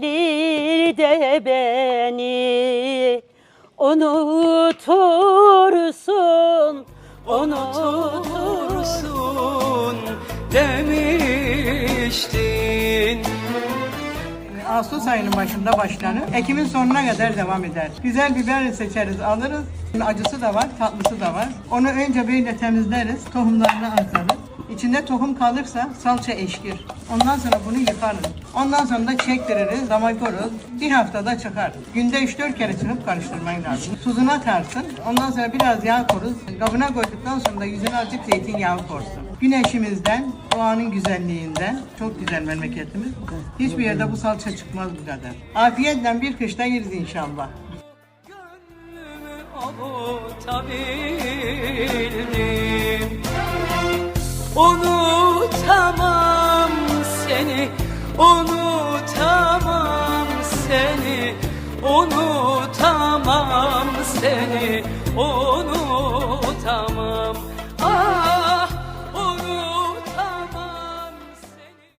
gelir de beni unutursun unutursun demiştin. Ağustos ayının başında başlanır. Ekim'in sonuna kadar devam eder. Güzel biber seçeriz, alırız. Acısı da var, tatlısı da var. Onu önce böyle temizleriz, tohumlarını atarız. İçinde tohum kalırsa salça eşkir. Ondan sonra bunu yıkarız. Ondan sonra da çektiririz, dama koyarız. Bir haftada çıkar. Günde 3-4 kere çıkıp karıştırman lazım. Tuzunu atarsın. Ondan sonra biraz yağ koruz. Kabına koyduktan sonra da yüzüne azıcık zeytinyağı korsun. Güneşimizden, doğanın güzelliğinden, çok güzel memleketimiz. Hiçbir yerde bu salça çıkmaz bu kadar. Afiyetle bir kışta yeriz inşallah. Gönlümü avutabildim Unutamam seni Unutamam seni Unutamam seni Unutamam